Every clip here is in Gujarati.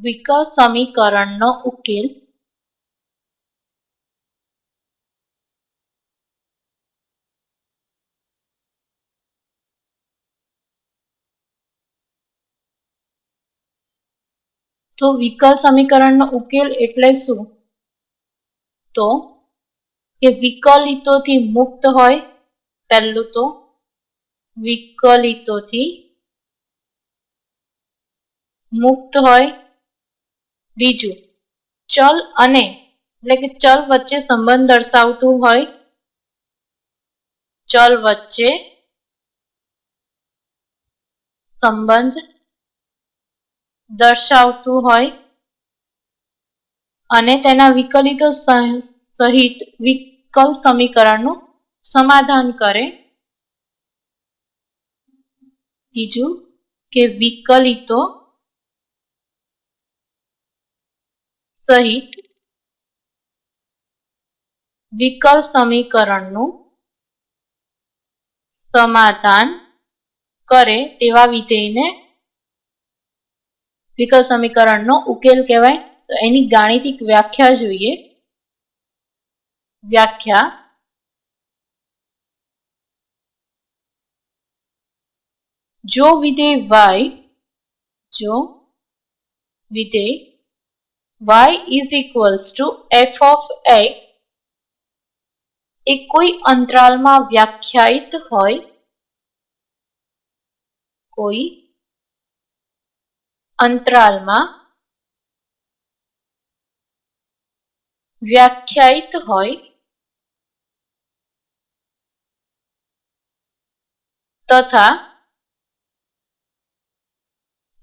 વિકલ સમીકરણનો ઉકેલ. તો વિકલ સમીકરણનો ઉકેલ એટલે શું? તો કે વિકલિતોથી મુક્ત હોય, પહેલું તો વિકલિતોથી મુક્ત હોય બીજું, ચલ અને, એટલે કે ચલ વચ્ચે સંબંધ દર્શાવતું હોય, ચલ વચ્ચે સંબંધ દર્શાવતું હોય, અને તેના વિકલિતો સહિત વિકલ સમીકરણનું સમાધાન કરે. ત્રીજું, કે વિકલિતો સહિત વિકલ સમીકરણનું સમાધાન કરે તેવા વિધેયને વિકલ સમીકરણનો ઉકેલ કહેવાય. તો એની ગાણિતિક વ્યાખ્યા જોઈએ. વ્યાખ્યા જો વિધેય વાય જો વિધેય y is equals to f of x એ કોઈ અંતરાલમાં વ્યાખ્યાયિત હોય, કોઈ અંતરાલમાં વ્યાખ્યાયિત હોય, તથા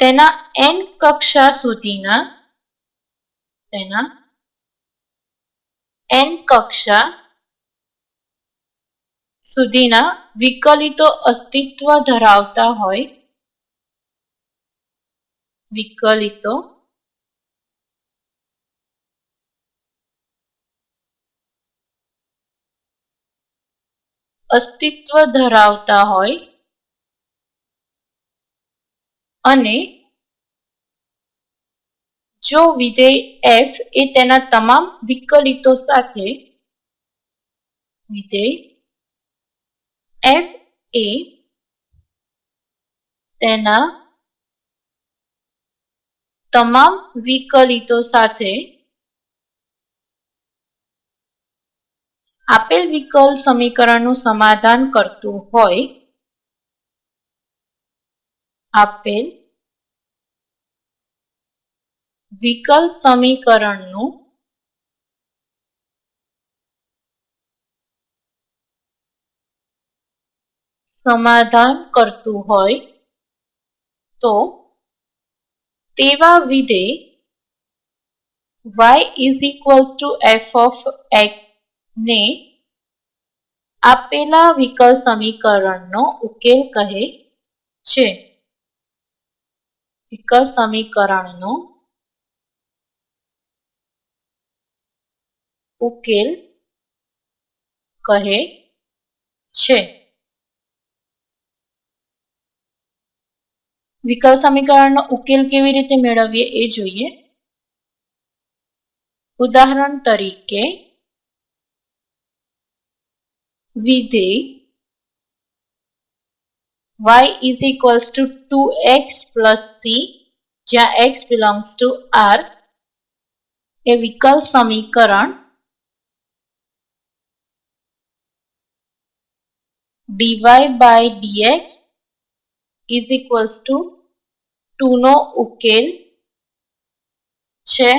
તેના એન કક્ષા સુધીના તેના એન કક્ષા સુધીના વિકલિતો અસ્તિત્વ ધરાવતા હોય. વિકલિતો અસ્તિત્વ ધરાવતા હોય અને જો વિધેય એફ એ તેના તમામ વિકલિતો સાથે વિધેય એફ એ તેના તમામ વિકલિતો સાથે આપેલ વિકલ સમીકરણનું સમાધાન કરતું હોય, આપેલ વિકલ સમીકરણનું સમાધાન કરતું હોય તો તેવા વિધેય y is equals to f of x ને આપેલા વિકલ સમીકરણનો ઉકેલ કહે છે. વિકલ સમીકરણનો ઉકેલ કહે છે. વિકલ સમીકરણનો ઉકેલ કેવી રીતે મેળવીએ એ જોઈએ. ઉદાહરણ તરીકે, વિધેય y is equals to 2x plus c, જ્યાં x belongs to r, એ વિકલ સમીકરણ dy by dx is equals to 2 નો ઉકેલ છે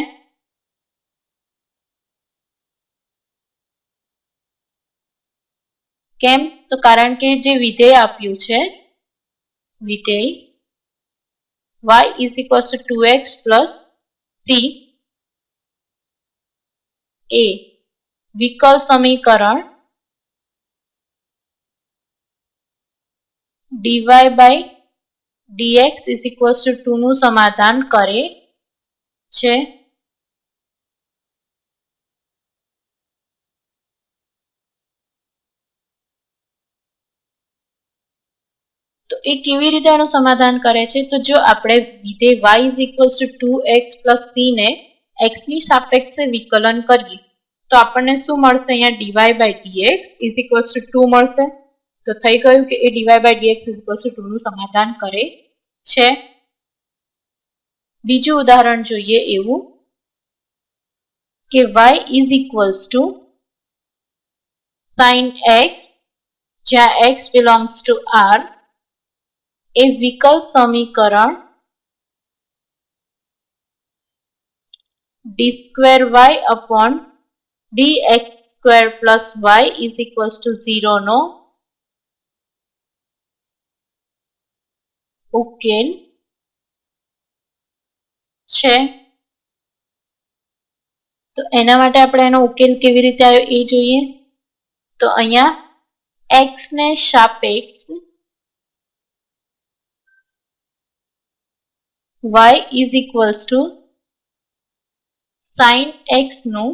કેમ તો કારણ કે જે વિધેય આપ્યું છે વિધેય y is equals to 2x plus c એ વિકલ સમીકરણ by dx is equals to 2 નું સમાધાન કરે છે. તો એ કેવી રીતે આનું સમાધાન કરે છે? તો જો આપણે વિધેય y is equals to two x plus c ને x ની સાપેક્ષે વિકલન કરીએ, તો આપણને શું મળશે? અહીંયા dy by dx is equals to two મળશે. તો થઈ ગયું કે એ dy by dx is equals to two નું સમાધાન કરે છે. બીજું ઉદાહરણ જોઈએ એવું કે y is equals to sine x જ્યાં એક્સ બિલોંગ્સ ટુ આર એ વિકલ સમીકરણ d square y upon d x square plus y is equals to zero નો ઉકેલ છે. તો એના માટે આપણે એનો ઉકેલ કેવી રીતે આવ્યો એ જોઈએ. તો અહીંયા એક્સ ને સાપેક્ષ y is equals to sin x નું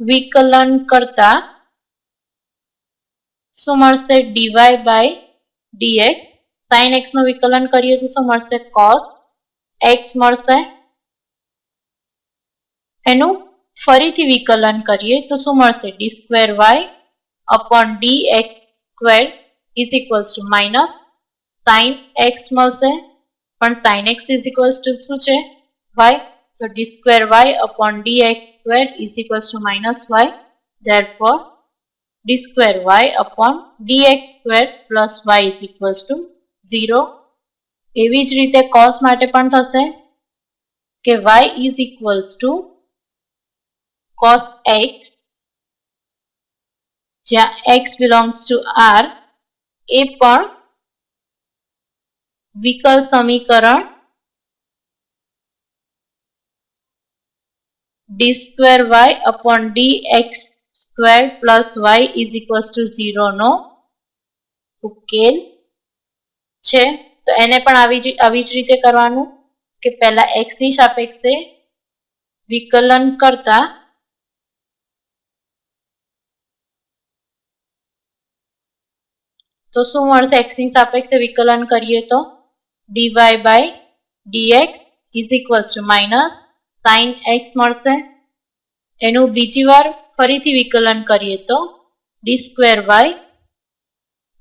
વિકલન કરતા શું મળશે? Dy by dx. sin x નું વિકલન કરીએ તો શું મળશે? cos x મળશે. એનું ફરીથી વિકલન કરીએ તો શું મળશે? D square y upon d x square is equals to minus sine x મળશે. પણ sine x is equals to શું છે? વાય તો d square y upon d x square is equals to minus y therefore d square y upon dx square plus y is equals to 0 એવી જ રીતે cos માટે પણ થશે કે y is equals to cos x જ્યાં x belongs to r એ પણ વિકલ સમીકરણ D square Y upon D X square plus y is equals to zero નો ઉકેલ છે. તો એને પણ આવી આવી જ રીતે કરવાનું કે પહેલા એક્સની સાપેક્ષે વિકલન કરતા તો શું મળશે? એક્સની સાપેક્ષે વિકલન કરીએ તો dy by dx is equals to minus sine x મળશે. એનું બીજી વાર ફરીથી વિકલન કરીએ તો d square y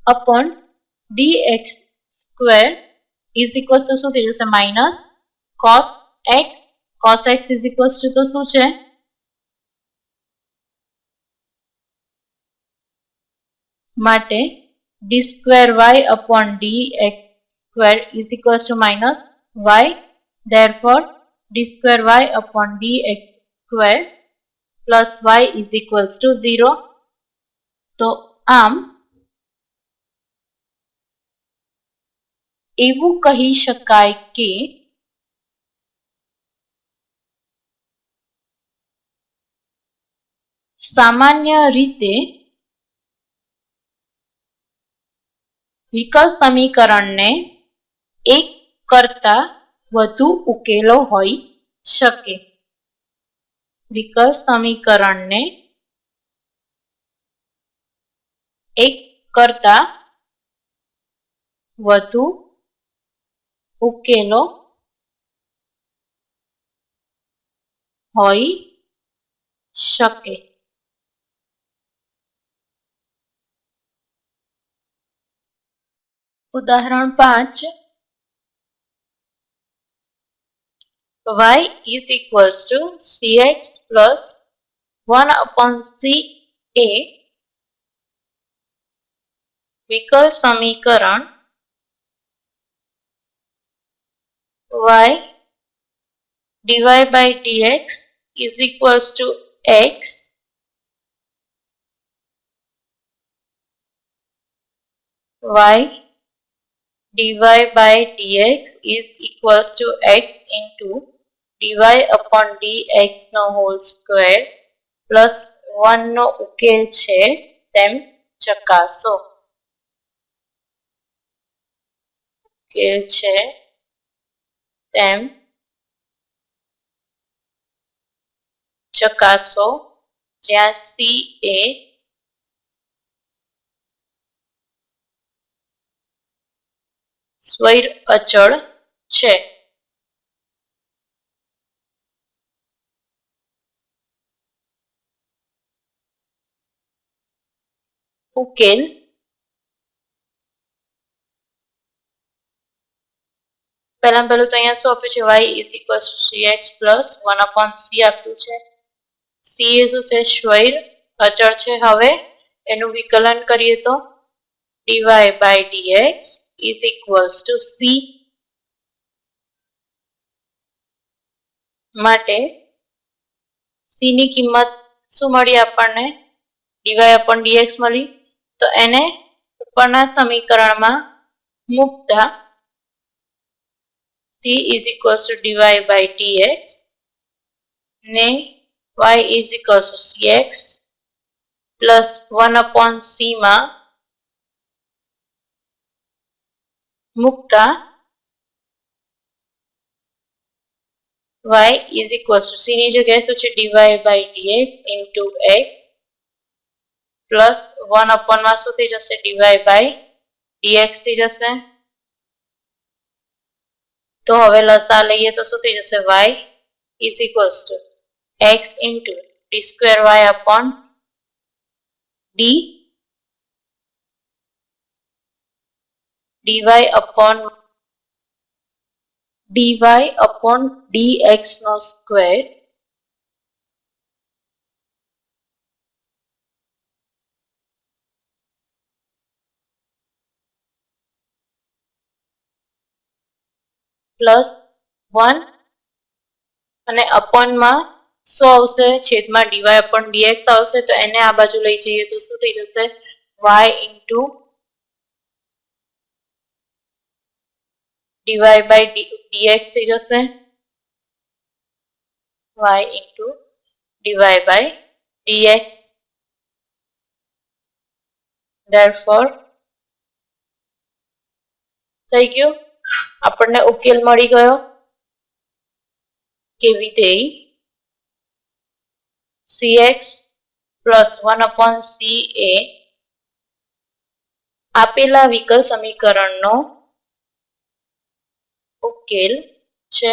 upon d x square is equals to શું થઈ જશે minus cos x cos x is equals to તો શું છે માટે d square y upon dx square is equals to minus y. Therefore, d square y upon dx square plus y is equals to 0. તો આમ, એવું કહી શકાય કે સામાન્ય રીતે વિકલ સમીકરણને એક કરતા વધુ ઉકેલો હોઈ શકે વિકલ સમીકરણને એક કરતા વધુ ઉકેલો હોઈ શકે. ઉદાહરણ પાંચ. y is equals to cx plus 1 upon ca विकल समीकरण y divided by dx is equals to x y dy by dx is equals to x into dy upon dx નો હોલ સ્ક્વેર પ્લસ વન નો ઉકેલ છે તેમ ચકાસો. ઉકેલ છે તેમ ચકાસો. જ્યાં સી એ સ્વૈર અચળ છે. ઉકેલ પહેલા પહેલું તો અહીંયા શું આપ્યું છે? Y is equal to cx plus one upon c આપ્યું છે. સી એ શું છે? સ્વૈર. અચળ છે હવે. એનું વિકલન કરીએ તો dy by dx is equals to c માટે સી ની કિંમત શું મળી આપણને? ડીવાય અપોન ડીએક્સ મળી. તો એને ઉપરના સમીકરણમાં મૂકતા c is equals to dy by dx ને y is equals to cx plus 1 upon c માં મૂકતા y is equals to c ની જગ્યાએ શું છે dy by dx into x plus one અપોનમાં શું થઈ જશે dy by dx થઈ જશે તો હવે લસા લઈએ તો શું થઈ જશે y is equals to x into d square y upon d dy upon dy upon d x no square plus one અને અપોનમાં શું આવશે? છેદમાં ડીવાય અપોન ડીએક્સ આવશે, તો એને આ બાજુ લઈ જઈએ તો શું થઈ જશે? Y into dy by dx થઈ જશે. Y into dy by dx therefore, થઈ ગયું? આપણને ઉકેલ મળી ગયો. કે વિધેય cx plus one upon c એ આપેલા વિકલ સમીકરણનો ઉકેલ છે.